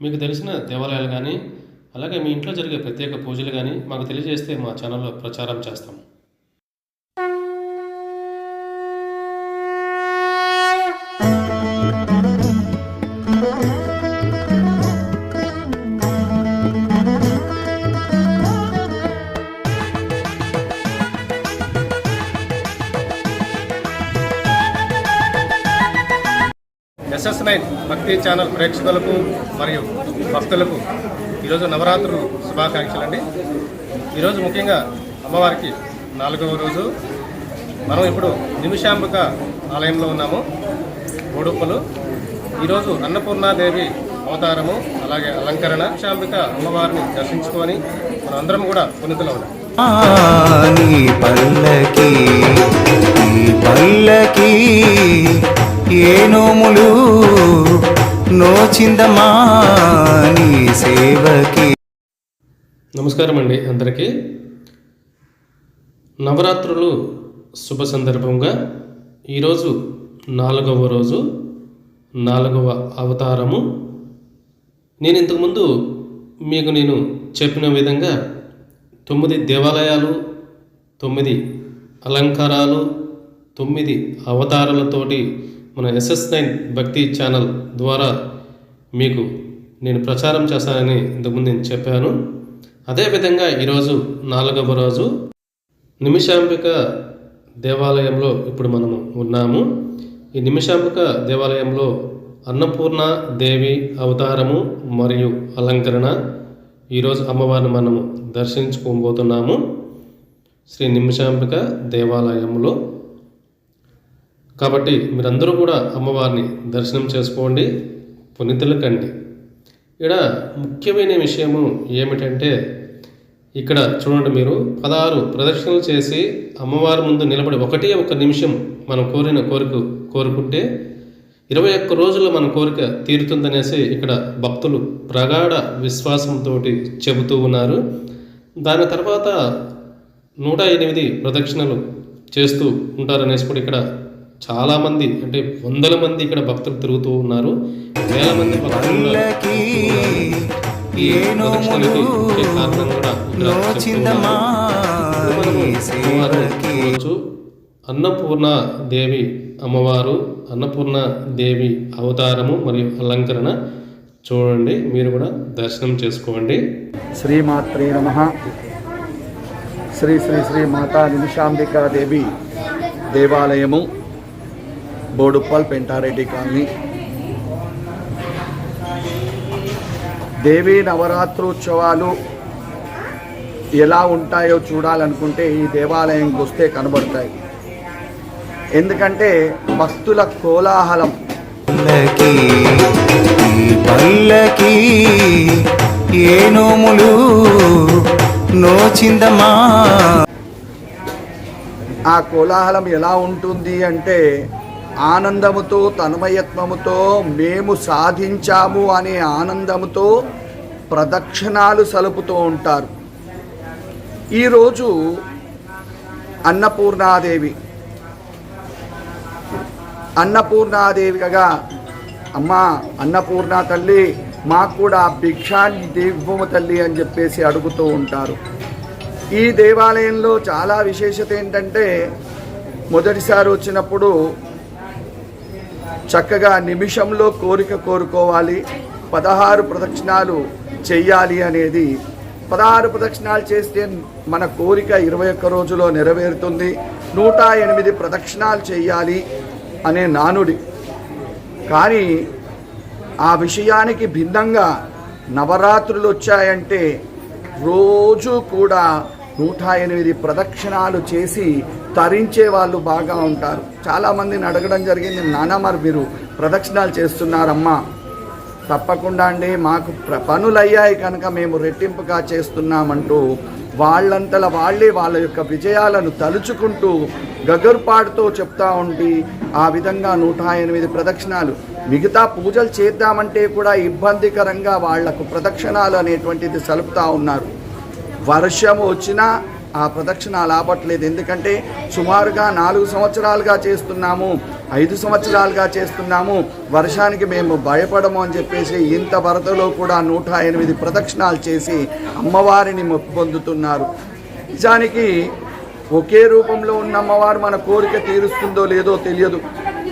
మీకు తెలిసిన దేవాలయాలు కానీ అలాగే మీ ఇంట్లో జరిగే ప్రత్యేక పూజలు కానీ మాకు తెలియజేస్తే మా ఛానల్లో ప్రచారం చేస్తాం. ఎస్ఎస్ నైన్ భక్తి ఛానల్ ప్రేక్షకులకు మరియు భక్తులకు ఈరోజు నవరాత్రులు శుభాకాంక్షలు అండి ఈరోజు ముఖ్యంగా అమ్మవారికి నాలుగవ రోజు. మనం ఇప్పుడు నిమిషాంబిక ఆలయంలో ఉన్నాము. బోడుప్పలు ఈరోజు అన్నపూర్ణాదేవి అవతారము అలాగే అలంకరణ. నిమిషాంబిక అమ్మవారిని దర్శించుకొని మనందరం కూడా పునితులు ఉన్నాం పల్లకి పల్లకి ఏ నోములు నోచిందమా నీ సేవకి. నమస్కారం అండి అందరికీ. నవరాత్రులు శుభ సందర్భంగా ఈరోజు నాలుగవ రోజు నాలుగవ అవతారము. నేను ఇంతకుముందు మీకు నేను చెప్పిన విధంగా తొమ్మిది దేవాలయాలు తొమ్మిది అలంకారాలు తొమ్మిది అవతారాలతోటి మన ఎస్ఎస్ నైన్ భక్తి ఛానల్ ద్వారా మీకు నేను ప్రచారం చేస్తానని ఇంతకుముందు నేను చెప్పాను. అదేవిధంగా ఈరోజు నాలుగవ రోజు నిమిషాంబిక దేవాలయంలో ఇప్పుడు మనము ఉన్నాము. ఈ నిమిషాంబిక దేవాలయంలో అన్నపూర్ణ దేవి అవతారము మరియు అలంకరణ ఈరోజు అమ్మవారిని మనము దర్శించుకోబోతున్నాము. శ్రీ నిమిషాంబిక దేవాలయంలో కాబట్టి మీరందరూ కూడా అమ్మవారిని దర్శనం చేసుకోండి పునితులకండి ఇక్కడ ముఖ్యమైన విషయము ఏమిటంటే ఇక్కడ చూడండి మీరు పదహారు ప్రదక్షిణలు చేసి అమ్మవారి ముందు నిలబడి ఒకటి ఒక నిమిషం మనం కోరిన కోరిక కోరుకుంటే ఇరవై ఒక్క రోజుల్లో మన కోరిక తీరుతుందనేసి ఇక్కడ భక్తులు ప్రగాఢ విశ్వాసంతో చెబుతూ ఉన్నారు. దాని తర్వాత నూట ఎనిమిది ప్రదక్షిణలు చేస్తూ ఉంటారనేసి కూడా ఇక్కడ చాలామంది అంటే వందల మంది ఇక్కడ భక్తులు తిరుగుతూ ఉన్నారు. వేల మంది భక్తులు కూడా కారణం. అన్నపూర్ణ దేవి అమ్మవారు అన్నపూర్ణ దేవి అవతారము మరియు అలంకరణ చూడండి. మీరు కూడా దర్శనం చేసుకోండి. శ్రీమాత్రే నమ. శ్రీ శ్రీ శ్రీ మాతా నిమిషాంబికా దేవి దేవాలయము. బోడుప్పల్ పెంటారెడ్డి కాలనీ. దేవీ నవరాత్రోత్సవాలు ఎలా ఉంటాయో చూడాలనుకుంటే ఈ దేవాలయంకి వస్తే కనబడతాయి. ఎందుకంటే భక్తుల కోలాహలం. పల్లకి ఈ పల్లకి ఏ నోములు నోచిందమా ఆ కోలాహలం ఎలా ఉంటుంది అంటే ఆనందముతో తన్మయత్వముతో మేము సాధించాము అనే ఆనందముతో ప్రదక్షిణాలు సలుపుతూ ఉంటారు. ఈరోజు అన్నపూర్ణాదేవి అన్నపూర్ణాదేవిగా అమ్మా అన్నపూర్ణ తల్లి మాకు కూడా భిక్షాన్ని దివ్వము తల్లి అని చెప్పేసి అడుగుతూ ఉంటారు. ఈ దేవాలయంలో చాలా విశేషత ఏంటంటే మొదటిసారి వచ్చినప్పుడు చక్కగా నిమిషంలో కోరిక కోరుకోవాలి. పదహారు ప్రదక్షిణాలు చెయ్యాలి అనేది పదహారు ప్రదక్షిణాలు చేస్తే మన కోరిక ఇరవై ఒక్క రోజులో నెరవేరుతుంది. నూట ఎనిమిది ప్రదక్షిణాలు చేయాలి అనే నానుడి. కానీ ఆ విషయానికి భిన్నంగా నవరాత్రులు వచ్చాయంటే రోజు కూడా నూట ఎనిమిది ప్రదక్షిణాలు చేసి తరించే వాళ్ళు బాగా ఉంటారు. చాలామందిని అడగడం జరిగింది నాన్న మరి మీరు ప్రదక్షిణాలు చేస్తున్నారమ్మా. తప్పకుండా అండి మాకు ప్ర- పనులయ్యాయి కనుక మేము రెట్టింపుగా చేస్తున్నామంటూ వాళ్ళంతల వాళ్ళే వాళ్ళ యొక్క విజయాలను తలుచుకుంటూ గగర్పాటుతో చెప్తా ఉండి ఆ విధంగా నూట ఎనిమిది ప్రదక్షిణాలు. మిగతా పూజలు చేద్దామంటే కూడా ఇబ్బందికరంగా వాళ్ళకు ప్రదక్షిణాలు అనేటువంటిది సలుపుతా ఉన్నారు. వర్షం వచ్చినా ఆ ప్రదక్షిణ లాభట్లేదు ఎందుకంటే సుమారుగా నాలుగు సంవత్సరాలుగా చేస్తున్నాము ఐదు సంవత్సరాలుగా చేస్తున్నాము. వర్షానికి మేము భయపడము అని చెప్పేసి ఇంత వరదలో కూడా నూట ఎనిమిది ప్రదక్షిణాలు చేసి అమ్మవారిని మొక్కు పొందుతున్నారు. నిజానికి ఒకే రూపంలో ఉన్న అమ్మవారు మన కోరిక తీరుస్తుందో లేదో తెలియదు.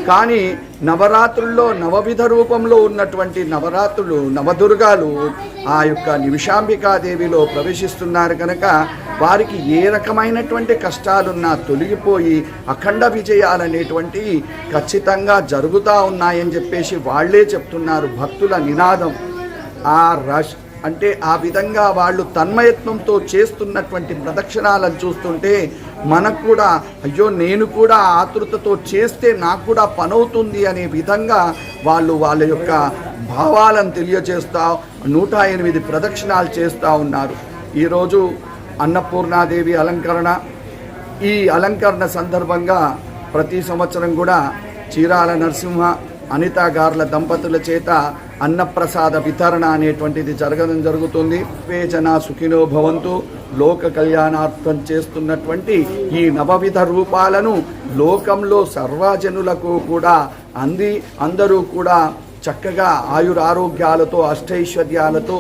కానీ నవరాత్రుల్లో నవవిధ రూపంలో ఉన్నటువంటి నవరాత్రులు నవదుర్గాలు ఆ యొక్క నిమిషాంబికాదేవిలో ప్రవేశిస్తున్నారు కనుక వారికి ఏ రకమైనటువంటి కష్టాలున్నా తొలగిపోయి అఖండ విజయాలనేటువంటి ఖచ్చితంగా జరుగుతూ ఉన్నాయని చెప్పేసి వాళ్ళే చెప్తున్నారు భక్తుల నినాదం. ఆ రష్ అంటే ఆ విధంగా వాళ్ళు తన్మయత్నంతో చేస్తున్నటువంటి ప్రదక్షిణాలను చూస్తుంటే మనకు కూడా అయ్యో నేను కూడా ఆతృతతో చేస్తే నాకు కూడా పనవుతుంది అనే విధంగా వాళ్ళు వాళ్ళ యొక్క భావాలను తెలియచేస్తా నూట ఎనిమిది ప్రదక్షిణాలు చేస్తూ ఉన్నారు. ఈరోజు అన్నపూర్ణాదేవి అలంకరణ. ఈ అలంకరణ సందర్భంగా ప్రతి సంవత్సరం కూడా చీరాల నరసింహ అనిత గార్ల దంపతుల చేత అన్నప్రసాద వితరణ అనేటువంటిది జరగడం జరుగుతుంది. వేచన సుఖినో భవంతు. లోక కళ్యాణార్థం చేస్తున్నటువంటి ఈ నవవిధ రూపాలను లోకంలో సర్వజనులకు కూడా అంది అందరూ కూడా చక్కగా ఆయురారోగ్యాలతో అష్టైశ్వర్యాలతో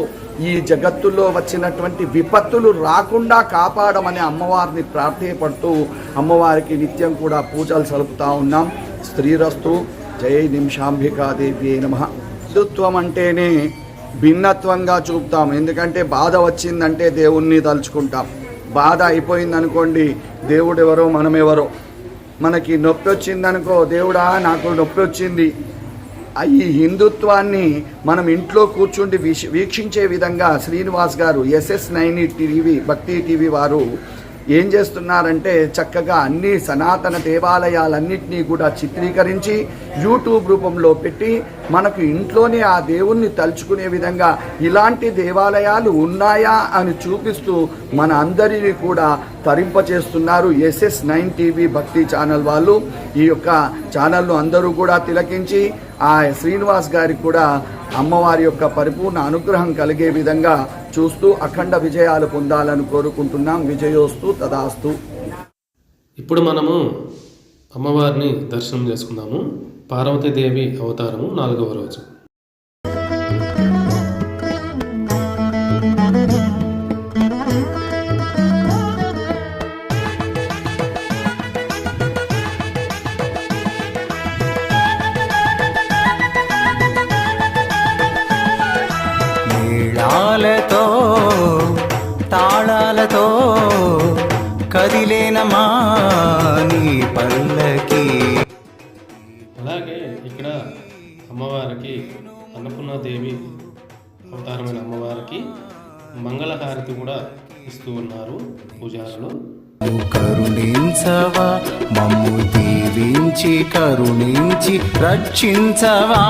ఈ జగత్తులో వచ్చినటువంటి విపత్తులు రాకుండా కాపాడమని అమ్మవారిని ప్రార్థయపడుతూ అమ్మవారికి నిత్యం కూడా పూజలు సలుపుతా ఉన్నాం. స్త్రీరస్తు జై నిమిషాంబికాదేవి నమ. హిందుత్వం అంటేనే భిన్నత్వంగా చూపుతాం ఎందుకంటే బాధ వచ్చిందంటే దేవుణ్ణి తలుచుకుంటాం. బాధ అయిపోయిందనుకోండి దేవుడెవరో దేవుడు ఎవరో మనమెవరో. మనకి నొప్పి వచ్చిందనుకో దేవుడా నాకు నొప్పి వచ్చింది ఈ హిందుత్వాన్ని మనం ఇంట్లో కూర్చుండి వీక్షించే విధంగా శ్రీనివాస్ గారు S S nine TV Bhakti TV వారు ఏం చేస్తున్నారంటే చక్కగా అన్ని సనాతన దేవాలయాలన్నింటినీ కూడా చిత్రీకరించి యూట్యూబ్ రూపంలో పెట్టి మనకు ఇంట్లోనే ఆ దేవుణ్ణి తలుచుకునే విధంగా ఇలాంటి దేవాలయాలు ఉన్నాయా అని చూపిస్తూ మన అందరినీ కూడా తరింపచేస్తున్నారు S S nine TV Bhakti channel వాళ్ళు. ఈ యొక్క ఛానల్ను అందరూ కూడా తిలకించి ఆ శ్రీనివాస్ గారికి కూడా అమ్మవారి యొక్క పరిపూర్ణ అనుగ్రహం కలిగే విధంగా చూస్తూ అఖండ విజయాలు పొందాలని కోరుకుంటున్నాం. విజయోస్తు తదాస్తు. ఇప్పుడు మనము అమ్మవారిని దర్శనం చేసుకుందాము. పార్వతీదేవి అవతారము నాలుగవ రోజు. మేళాలతో తాళాలతో కదిలేనమా నీ పల్లకి. అలాగే ఇక్కడ అమ్మవారికి అన్నపూర్ణాదేవి అవతారమైన అమ్మవారికి మంగళహారతి కూడా ఇస్తూ ఉన్నారు పూజారులు. కరుణించవా మమ్ము దీవించి కరుణించి రక్షించవా?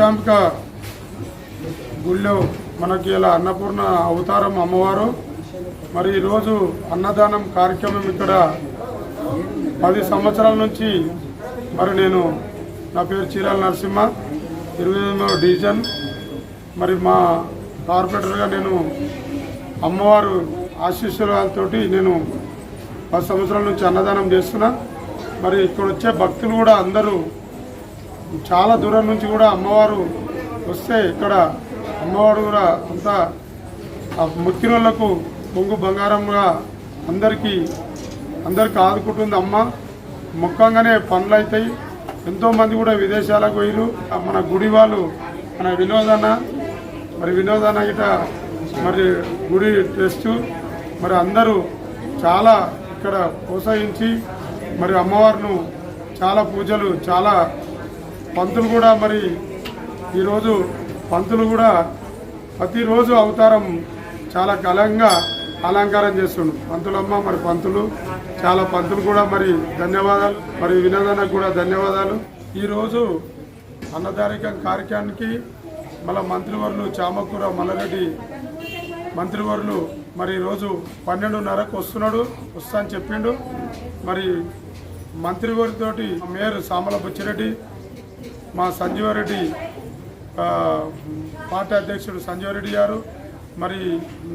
నిమిషాంక గుళ్ళో మనకి ఇలా అన్నపూర్ణ అవతారం అమ్మవారు. మరి ఈరోజు అన్నదానం కార్యక్రమం ఇక్కడ పది సంవత్సరాల నుంచి మరి నేను నా పేరు చీరాల నరసింహ ఇరవై ఎనిమిదవ డివిజన్. మరి మా కార్పొరేటర్గా నేను అమ్మవారు ఆశీస్సులతోటి నేను పది సంవత్సరాల నుంచి అన్నదానం చేస్తున్నా. మరి ఇక్కడ వచ్చే భక్తులు కూడా అందరూ చాలా దూరం నుంచి కూడా అమ్మవారు వస్తే ఇక్కడ అమ్మవారు కూడా అంతా ఆ మొక్కిన పొంగు బంగారంగా అందరికీ అందరికి ఆదుకుంటుంది అమ్మ. ముఖంగానే పనులు అవుతాయి. ఎంతోమంది కూడా విదేశాలకు పోయిరు మన గుడి వాళ్ళు మన వినోదన మరి వినోదన గిట మరి గుడి టెస్ట్. మరి అందరూ చాలా ఇక్కడ ప్రోత్సహించి మరి అమ్మవారిను చాలా పూజలు చాలా పంతులు కూడా మరి ఈరోజు పంతులు కూడా ప్రతిరోజు అవతారం చాలా ఘనంగా అలంకారం చేస్తుండు. పంతులమ్మ మరి పంతులు చాలా పంతులు కూడా మరి ధన్యవాదాలు మరి వినోదానికి కూడా ధన్యవాదాలు. ఈరోజు అన్నదారికం కార్యక్రమానికి మళ్ళీ మంత్రివర్లు చామకూర మల్లరెడ్డి మంత్రివర్లు మరి ఈరోజు పన్నెండున్నరకు వస్తున్నాడు వస్తా అని చెప్పిండు. మరి మంత్రివారితోటి మేయర్ సామల బుచ్చిరెడ్డి మా సంజీవారెడ్డి ఆ, పార్టీ అధ్యక్షుడు సంజీవారెడ్డి గారు మరి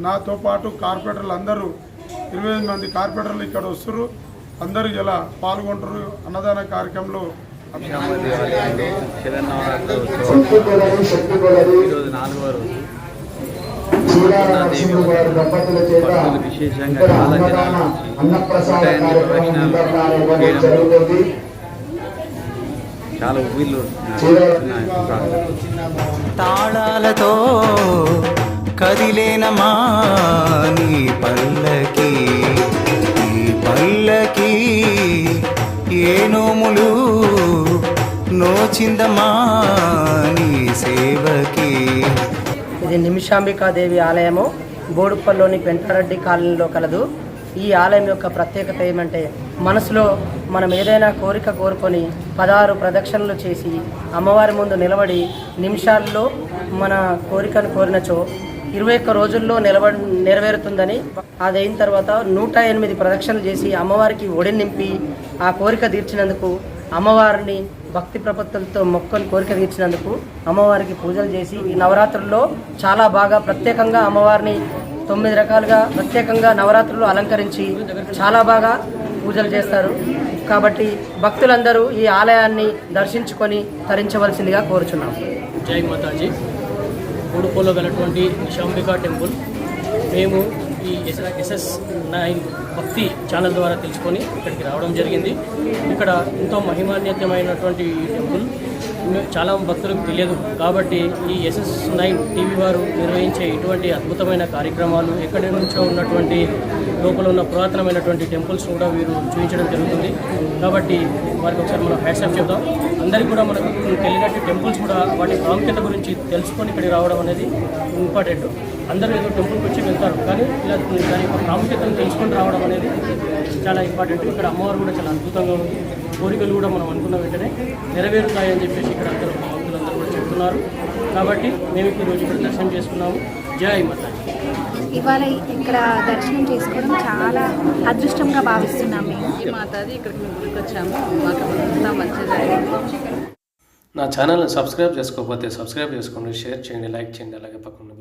నాతో పాటు కార్పొరేటర్లు అందరూ ఇరవై ఐదు మంది కార్పొరేటర్లు ఇక్కడ వస్తారు అందరూ ఇలా పాల్గొంటారు అన్నదాన కార్యక్రమంలో ఈరోజు నాలుగో రోజు దేవి భక్తులు విశేషంగా చాలా జనాలు వచ్చి చాలా ఊళ్ళు తాళాలతో కదిలేనమా నీ పల్లకి ఈ పల్లకి ఏ నోములు నోచిందమా నీ సేవకి. ఇది నిమిషాంబికాదేవి ఆలయము బోడుప్పల్లోని పెంటారెడ్డి కాలనీలో కలదు. ఈ ఆలయం యొక్క ప్రత్యేకత ఏమంటే మనసులో మనం ఏదైనా కోరిక కోరుకొని పదహారు ప్రదక్షిణలు చేసి అమ్మవారి ముందు నిలబడి నిమిషాల్లో మన కోరికను కోరినచో ఇరవై ఒక్క రోజుల్లో నిలబ నెరవేరుతుందని అది అయిన తర్వాత నూట ఎనిమిది ప్రదక్షిణలు చేసి అమ్మవారికి ఒడి నింపి ఆ కోరిక తీర్చినందుకు అమ్మవారిని భక్తి ప్రపత్తులతో మొక్కను కోరిక తీర్చినందుకు అమ్మవారికి పూజలు చేసి ఈ నవరాత్రుల్లో చాలా బాగా ప్రత్యేకంగా అమ్మవారిని తొమ్మిది రకాలుగా ప్రత్యేకంగా నవరాత్రులు అలంకరించి చాలా బాగా పూజలు చేస్తారు. కాబట్టి భక్తులందరూ ఈ ఆలయాన్ని దర్శించుకొని తరించవలసిందిగా కోరుచున్నాం. జై మాతాజీ. ఉడుపులో గలటువంటి నిశాంబికా టెంపుల్. మేము ఈ S S S nine Bhakti channel ద్వారా తెలుసుకొని ఇక్కడికి రావడం జరిగింది. ఇక్కడ ఎంతో మహిమాన్యతమైనటువంటి ఈ టెంపుల్. చాలా భక్తులకు తెలియదు. కాబట్టి ఈ ఎస్ఎస్ నైన్ టీవీ వారు నిర్వహించే ఇటువంటి అద్భుతమైన కార్యక్రమాలు ఎక్కడి నుంచో ఉన్నటువంటి లోపల ఉన్న పురాతనమైనటువంటి టెంపుల్స్ కూడా వీరు చూపించడం జరుగుతుంది. కాబట్టి వారికి ఒకసారి మనం హ్యాట్సాప్ చెప్దాం. అందరికీ కూడా మనకు తెలియనట్టు టెంపుల్స్ కూడా వాటి ప్రాముఖ్యత గురించి తెలుసుకొని ఇక్కడికి రావడం అనేది ఇంపార్టెంట్. అందరూ ఏదో టెంపుల్కి వచ్చి వెళ్తారు. కానీ ఇలా దాని యొక్క ప్రాముఖ్యతను తెలుసుకొని రావడం అనేది చాలా ఇంపార్టెంట్. ఇక్కడ అమ్మవారు కూడా చాలా అద్భుతంగా ఉంది. కోరికలు కూడా మనం అనుకున్న వెంటనే నెరవేరుతాయని చెప్పేసి ఇక్కడ అందరూ భక్తులందరూ కూడా చెప్తున్నారు. కాబట్టి మేము ఈరోజు ఇక్కడ దర్శనం చేసుకున్నాము. జై మాతా. ఇవాళ ఇక్కడ దర్శనం చేసుకోవడం చాలా అదృష్టంగా భావిస్తున్నాం మేము. మాతాది ఇక్కడికి మేము వచ్చాము మాకు అంతా మంచిగా జరిగింది నా ఛానల్ని సబ్స్క్రైబ్ చేసుకోకపోతే సబ్స్క్రైబ్ చేసుకోండి షేర్ చేయండి లైక్ చేయండి అలాగే పక్కన